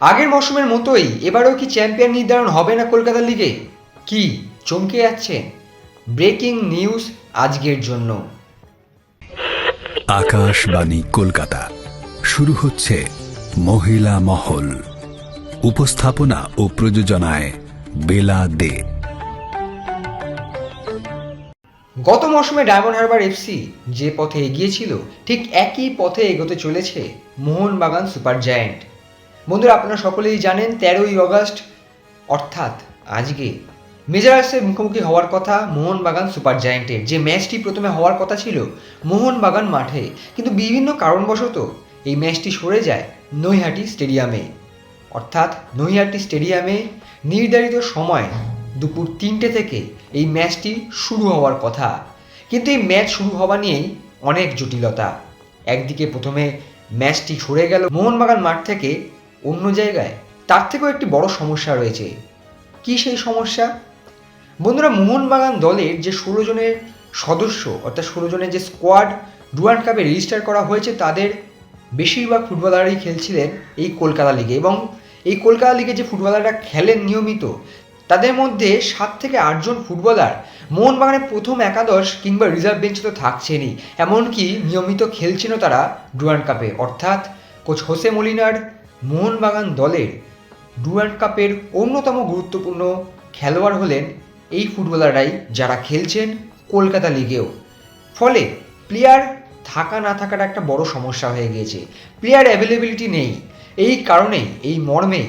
আগের মৌসুমের মতোই এবারও কি চ্যাম্পিয়ন নির্ধারণ হবে না কলকাতা লিগে? কি চমকে যাচ্ছে? ব্রেকিং নিউজ আজকের জন্য। আকাশবাণী কলকাতা। শুরু হচ্ছে মহিলা মহল। উপস্থাপনা ও প্রযোজনায় বেলা দে। গত মৌসুমে ডায়মন্ড হারবার এফসি যে পথে এগিয়েছিল ঠিক একই পথে এগোতে চলেছে মোহনবাগান সুপার জায়ান্ট। বন্ধুরা, আপনারা সকলেই জানেন তেরোই আগস্ট অর্থাৎ আজকে মেজারাসের মুখোমুখি হওয়ার কথা মোহনবাগান সুপার জায়ান্টের। যে ম্যাচটি প্রথমে হওয়ার কথা ছিল মোহনবাগান মাঠে, কিন্তু বিভিন্ন কারণবশত এই ম্যাচটি সরে যায় নৈহাটি স্টেডিয়ামে। অর্থাৎ নৈহাটি স্টেডিয়ামে নির্ধারিত সময় দুপুর তিনটে থেকে এই ম্যাচটি শুরু হওয়ার কথা। কিন্তু এই ম্যাচ শুরু হওয়া নিয়েই অনেক জটিলতা। একদিকে প্রথমে ম্যাচটি সরে গেল মোহনবাগান মাঠ থেকে অন্য জায়গায়, তার থেকেও একটি বড় সমস্যা রয়েছে। কি সেই সমস্যা? বন্ধুরা, মোহনবাগান দলের যে ষোলো জনের সদস্য, অর্থাৎ ষোলো জনের যে স্কোয়াড ডুয়ান কাপে রেজিস্টার করা হয়েছে, তাদের বেশিরভাগ ফুটবলারই খেলছিলেন এই কলকাতা লিগে এবং এই কলকাতা লিগে যে ফুটবলাররা খেলেন নিয়মিত, তাদের মধ্যে সাত থেকে আটজন ফুটবলার মোহনবাগানের প্রথম একাদশ কিংবা রিজার্ভ বেঞ্চে তো থাকছেনই, এমনকি নিয়মিত খেলছেনও তারা ডুয়ান কাপে। অর্থাৎ কোচ হোসে মলিনার মোহনবাগান দলের ডুয়ান্ট কাপের অন্যতম গুরুত্বপূর্ণ খেলোয়াড় হলেন এই ফুটবলাররাই যারা খেলছেন কলকাতা লিগেও। ফলে প্লেয়ার থাকা না থাকাটা একটা বড় সমস্যা হয়ে গিয়েছে। প্লেয়ার অ্যাভেলেবিলিটি নেই। এই কারণেই এই মর্মে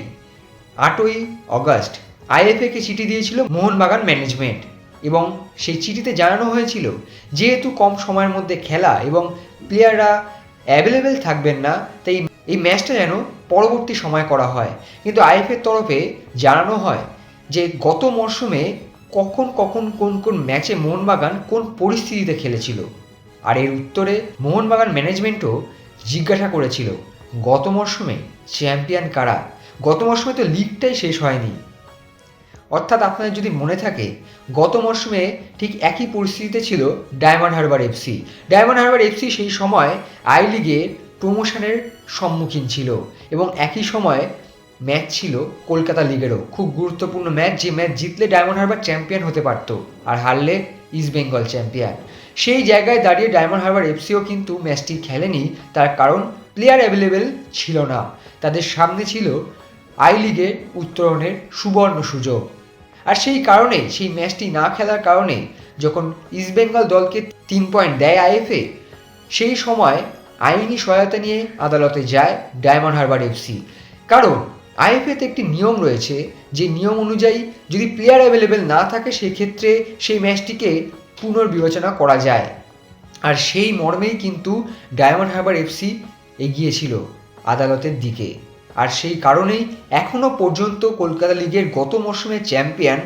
আটই অগস্ট আইএফএকে চিঠি দিয়েছিল মোহনবাগান ম্যানেজমেন্ট এবং সেই চিঠিতে জানানো হয়েছিল যেহেতু কম সময়ের মধ্যে খেলা এবং প্লেয়াররা অ্যাভেলেবেল থাকবেন না, তাই এই ম্যাচটা যেন পরবর্তী সময় করা হয়। কিন্তু আইএফের তরফে জানানো হয় যে, গত মরশুমে কখন কখন কোন কোন ম্যাচে মোহনবাগান কোন পরিস্থিতিতে খেলেছিল। আর এর উত্তরে মোহনবাগান ম্যানেজমেন্টও জিজ্ঞাসা করেছিল, গত মরশুমে চ্যাম্পিয়ন কারা? গত মরশুমে তো লিগটাই শেষ হয়নি। অর্থাৎ আপনাদের যদি মনে থাকে, গত মরশুমে ঠিক একই পরিস্থিতিতে ছিল diamond Harbour FC. Diamond Harbour FC সেই সময় আই লিগে প্রমোশনের সম্মুখীন ছিল এবং একই সময়ে ম্যাচ ছিল কলকাতা লিগেরও। খুব গুরুত্বপূর্ণ ম্যাচ যে ম্যাচ জিতলে ডায়মন্ড হারবার চ্যাম্পিয়ন হতে পারত আর হারলে ইস্ট বেঙ্গল চ্যাম্পিয়ন। সেই জায়গায় দাঁড়িয়ে ডায়মন্ড হারবার এফসিও কিন্তু ম্যাচটি খেলেনি, তার কারণ প্লেয়ার অ্যাভেলেবেল ছিল না। তাদের সামনে ছিল আই লিগে উত্তরণের সুবর্ণ সুযোগ। আর সেই কারণে, সেই ম্যাচটি না খেলার কারণে যখন ইস্টবেঙ্গল দলকে তিন পয়েন্ট দেয় আইএফএ, সেই সময় আইনি সহায়তা নিয়ে আদালতে যায় ডায়মন্ড হারবার এফসি কারণ আইএফএতে একটি নিয়ম রয়েছে যে নিয়ম অনুযায়ী যদি প্লেয়ার অ্যাভেলেবেল না থাকে সেক্ষেত্রে সেই ম্যাচটিকে পুনর্বিবেচনা করা যায়। আর সেই মর্মেই কিন্তু ডায়মন্ড হারবার এফসি এগিয়েছিল আদালতের দিকে। আর সেই কারণেই এখনও পর্যন্ত কলকাতা লিগের গত মরশুমের চ্যাম্পিয়ন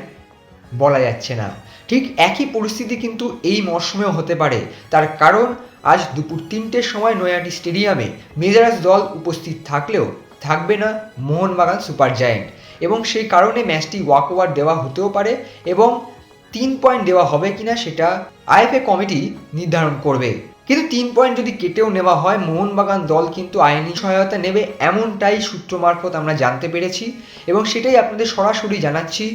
বলা যাচ্ছে না। ঠিক একই পরিস্থিতি কিন্তু এই মরশুমেও হতে পারে। তার কারণ আজ দুপুর তিনটের সময় নয়াটি স্টেডিয়ামে মেজারাস দল উপস্থিত থাকলেও থাকবে না মোহনবাগান সুপার জায়েন্ট। এবং সেই কারণে ম্যাচটি ওয়াক ওভার দেওয়া হতেও পারে এবং তিন পয়েন্ট দেওয়া হবে কিনা সেটা আইএফএ কমিটি নির্ধারণ করবে। কিন্তু তিন পয়েন্ট যদি কেটেও নেওয়া হয়, মোহনবাগান দল কিন্তু আইনি সহায়তা নেবে এমনটাই সূত্র মারফত আমরা জানতে পেরেছি এবং সেটাই আপনাদের সরাসরি জানাচ্ছি।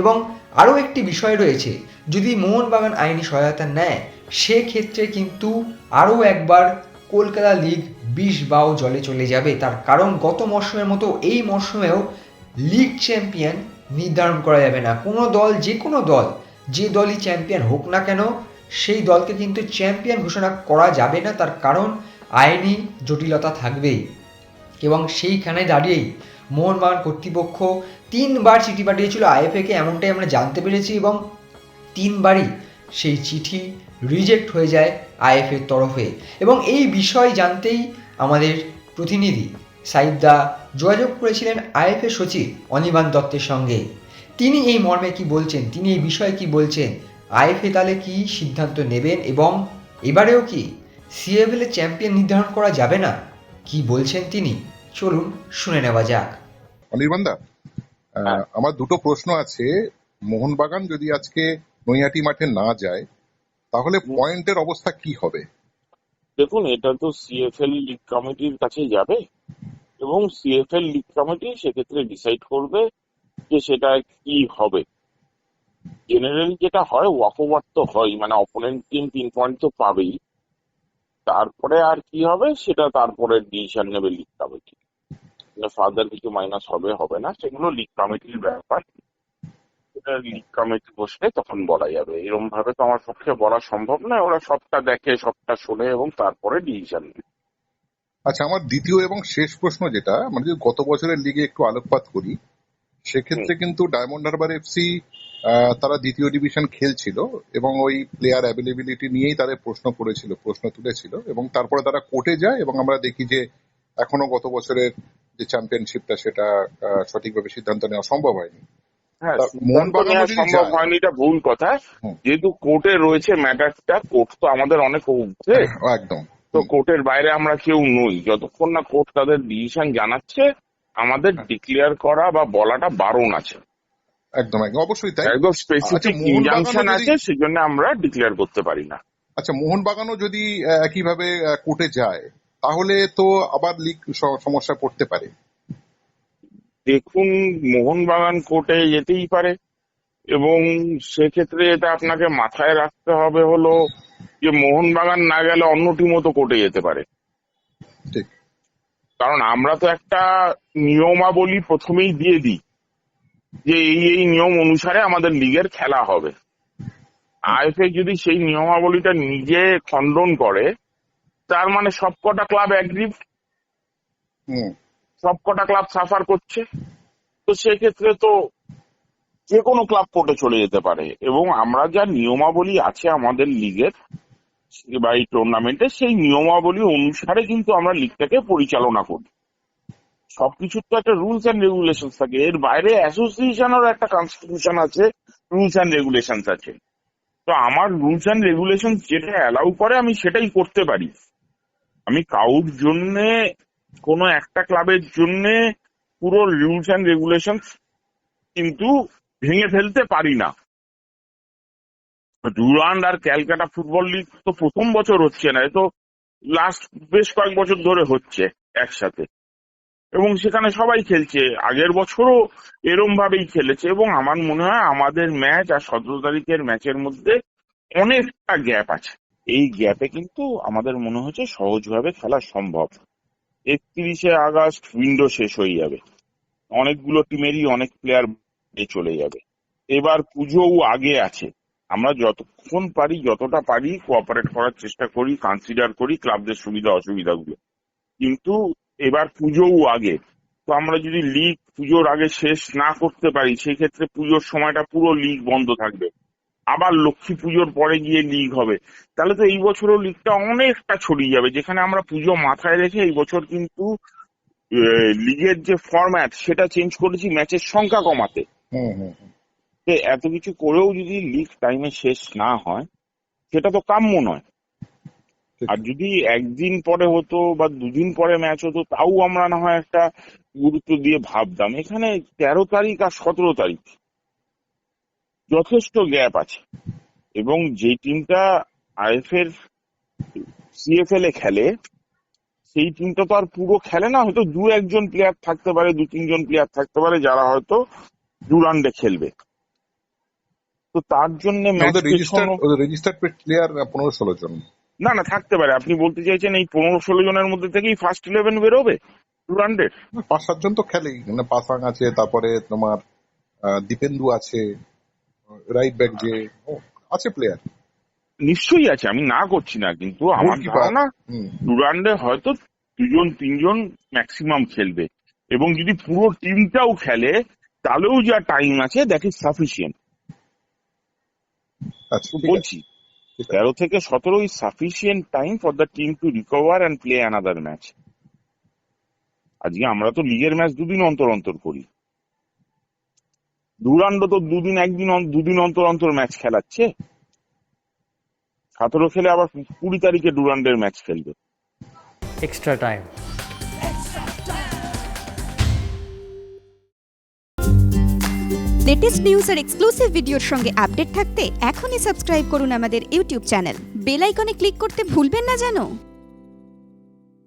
এবং আরও একটি বিষয় রয়েছে, যদি মোহনবাগান আইনি সহায়তা নেয় সেক্ষেত্রে কিন্তু আরও একবার কলকাতা লিগ বিষ বাও জলে চলে যাবে। তার কারণ গত মরশুমের মতো এই মরশুমেও লিগ চ্যাম্পিয়ন নির্ধারণ করা যাবে না। কোনো দল, যে কোনো দল, যে দলই চ্যাম্পিয়ন হোক না কেন, সেই দলকে কিন্তু চ্যাম্পিয়ন ঘোষণা করা যাবে না। তার কারণ আইনি জটিলতা থাকবেই এবং সেইখানে দাঁড়িয়েই মোহনবাগান কর্তৃপক্ষ তিনবার চিঠি পাঠিয়েছিল আইএফএকে এমনটাই আমরা জানতে পেরেছি এবং তিনবারই সেই চিঠি রিজেক্ট হয়ে যায় আইএফের তরফে। এবং এই বিষয় জানতেই আমাদের প্রতিনিধি সাইদা যোগাযোগ করেছিলেন আইএফএ সচিব অনির্বাণ দত্তের সঙ্গে। তিনি এই মর্মে কি বলছেন তিনি এই বিষয়ে কি বলছেন আইএফএ তাহলে কি সিদ্ধান্ত নেবেন এবং এবারেও কি সিএফএল চ্যাম্পিয়ন নির্ধারণ করা যাবে না? কি বলছেন তিনি? চলুন শুনে নেওয়া যাক। অনির্বাণদা আহ, আমার দুটো প্রশ্ন আছে। মোহনবাগান যদি আজকে নৈহাটি মাঠে না যায় তাহলে পয়েন্টের অবস্থা কি হবে? দেখুন এটা তো সিএফএল লিগ কমিটির কাছে যাবে এবং সিএফএল লিগ কমিটি সেক্ষেত্রে ডিসাইড করবে যে সেটা কি হবে। জেনারেলি যেটা হয় ওয়াক ওভার তো হয় মানে অপোনেন্ট টিম তিন পয়েন্ট তো পাবেই। তারপরে আর কি হবে সেটা তারপরে ডিসিশন নেবে লিগ কমিটি ফার্দার কিছু মাইনাস হবে হবে না সেগুলো লিগ কমিটির ব্যাপার। লিগ কমিটি বসলে তখন বলা যাবে। এরকম ভাবে তো আমার পক্ষে বলা সম্ভব নয়। ওরা সবটা দেখে সবটা শোনে এবং তারপরে ডিসিশন নেবে আচ্ছা আমার দ্বিতীয় এবং শেষ প্রশ্ন যেটা মানে যদি গত বছরের লিগে একটু আলোকপাত করি সেক্ষেত্রে কিন্তু ডায়মন্ড হারবার এফসি তারা দ্বিতীয় ডিভিশন খেলছিল এবং ওই প্লেয়ার অ্যাভেলেবিলিটি নিয়েই তাদের প্রশ্ন করেছিল প্রশ্ন তুলেছিল এবং তারপরে তারা কোর্টে যায় এবং আমরা দেখি যে এখনও গত বছরের যে চ্যাম্পিয়নশিপটা সেটা সঠিকভাবে সিদ্ধান্ত নেওয়া সম্ভব হয়নি। হ্যাঁ সম্ভব হয়নি এটা ভুল কথা। যেহেতু কোর্টে রয়েছে ম্যাটারটা কোর্ট তো আমাদের অনেক ঊর্ধ্বে একদম। তো কোর্টের বাইরে আমরা কেউ নই। যতক্ষণ না কোর্ট তাদের ডিসিশন জানাচ্ছে আমাদের ডিক্লেয়ার করা বা বলাটা বারণ আছে। একদম একদম। অবশ্যই তাই। একদম স্পেসিফিক আচ্ছা, ইনজাংশন আছে সেজন্য আমরা ডিক্লেয়ার করতে পারি না। আচ্ছা মোহনবাগানও যদি একইভাবে কোর্টে যায় তাহলে তো আবার লিগ সমস্যা পড়তে পারে। দেখুন মোহনবাগান কোর্টে যেতেই পারে এবং সেক্ষেত্রে এটা আপনাকে মাথায় রাখতে হবে হলো যে মোহনবাগান না গেলে অন্য টিমও তো কোর্টে যেতে পারে। ঠিক। কারণ আমরা তো একটা নিয়মাবলী প্রথমেই দিয়ে দিই যে এই এই নিয়ম অনুসারে আমাদের লিগের খেলা হবে। আইএফএ যদি সেই নিয়মাবলীটা নিজে খণ্ডন করে তার মানে সবকটা ক্লাব অ্যাগ্রিভ সবকটা ক্লাব সাফার করছে। তো সেক্ষেত্রে তো যে কোনো ক্লাব কোর্টে চলে যেতে পারে। এবং আমরা যা নিয়মাবলী আছে আমাদের লিগের বা এই টুর্নামেন্টে সেই নিয়মাবলী অনুসারে কিন্তু আমরা লিগটাকে পরিচালনা করি। সবকিছুর তো একটা রুলস এন্ড রেগুলেশন থাকে। এর বাইরে অ্যাসোসিয়েশনেরও একটা কনস্টিটিউশন আছে রুলস এন্ড রেগুলেশন আছে। তো আমার রুলস এন্ড রেগুলেশন যেটা অ্যালাউ করে, আমি সেটাই করতে পারি। আমি কাউর জন্যে কোনো একটা ক্লাবের জন্যে পুরো রুলস এন্ড রেগুলেশন কিন্তু ভেঙে ফেলতে পারি না। ডুরান্ড আর ক্যালকাটা ফুটবল লিগ তো প্রথম বছর হচ্ছে না তো লাস্ট বেশ কয়েক বছর ধরে হচ্ছে একসাথে। এবং সেখানে সবাই খেলছে, আগের বছরও এরম ভাবেই খেলেছে এবং আমার মনে হয় আমাদের ম্যাচ আর সতেরো তারিখের ম্যাচের মধ্যে অনেকটা গ্যাপ আছে। এই গ্যাপে কিন্তু আমাদের মনে হচ্ছে সহজভাবে খেলা সম্ভব। একত্রিশে আগস্ট উইন্ডো শেষ হয়ে যাবে। অনেকগুলো টিমেরই অনেক প্লেয়ার চলে যাবে। এবার পুজোও আগে আছে। আমরা যতক্ষণ পারি, যতটা পারি কোঅপারেট করার চেষ্টা করি কনসিডার করি ক্লাবদের সুবিধা, অসুবিধাগুলো। কিন্তু এবার পুজোও আগে। তো আমরা যদি লিগ পুজোর আগে শেষ না করতে পারি সেই ক্ষেত্রে পুজোর সময়টা পুরো লিগ বন্ধ থাকবে। আবার লক্ষ্মী পুজোর পরে গিয়ে লিগ হবে। তাহলে তো এই বছরও লিগটা অনেকটা ছড়িয়ে যাবে। যেখানে আমরা পুজো মাথায় রেখে এই বছর কিন্তু লিগের যে ফরম্যাট সেটা চেঞ্জ করেছি ম্যাচের সংখ্যা কমাতে। এত কিছু করেও যদি লিগ টাইমে শেষ না হয় সেটা তো কাম্য নয়। আর যদি একদিন পরে হতো বা দুদিন পরে ম্যাচ হতো তাও আমরা না হয় একটা গুরুত্ব দিয়ে ভাবতাম। এখানে তেরো তারিখ আর সতেরো তারিখ। যথেষ্ট গ্যাপ আছে। এবং যে টিমটা আইএফ এর সিএফএল এ খেলে সেই টিমটা তো আর পুরো খেলে না হয়তো দু একজন প্লেয়ার থাকতে পারে দু তিনজন প্লেয়ার থাকতে পারে যারা হয়তো ডুরান্ডে খেলবে। তো তার জন্য রেজিস্টার্ড প্লেয়ার পনেরো ষোলো জন। না না থাকতে পারে। আপনি বলতে চাইছেন এই পনেরো ষোলো জনের মধ্যে থেকেই ফার্স্ট ইলেভেন বেরোবে ডুরান্ডের পাঁচ সাতজন তো খেলেই। মানে পাসাং আছে তারপরে তোমার দীপেন্দু আছে। রাইট ব্যাক যে আছে প্লেয়ার নিশ্চয়ই আছে আমি না করছি না কিন্তু আমার। ধারণা ডুরান্ডে হয়তো দুজন তিনজন ম্যাক্সিমাম খেলবে। এবং যদি পুরো টিমটাও খেলে তাহলেও যা টাইম আছে দ্যাট ইজ সাফিসিয়েন্ট বলছি তেরো থেকে সতেরো is sufficient time for the team to recover and play another match আজকে আমরা তো লিগের ম্যাচ দুদিন অন্তর অন্তর করি। ডুরান্ডো তো দুদিন একদিন দুদিন অন্তর অন্তর ম্যাচ খেলাচ্ছে। সতেরো খেলে আবার কুড়ি তারিখে ডুরান্ডের ম্যাচ খেলবে। Extra time. লেটেস্ট নিউজ আর এক্সক্লুসিভ ভিডিওর সঙ্গে আপডেট থাকতে এখনই সাবস্ক্রাইব করুন আমাদের ইউটিউব চ্যানেল বেল আইকনে ক্লিক করতে ভুলবেন না জানো?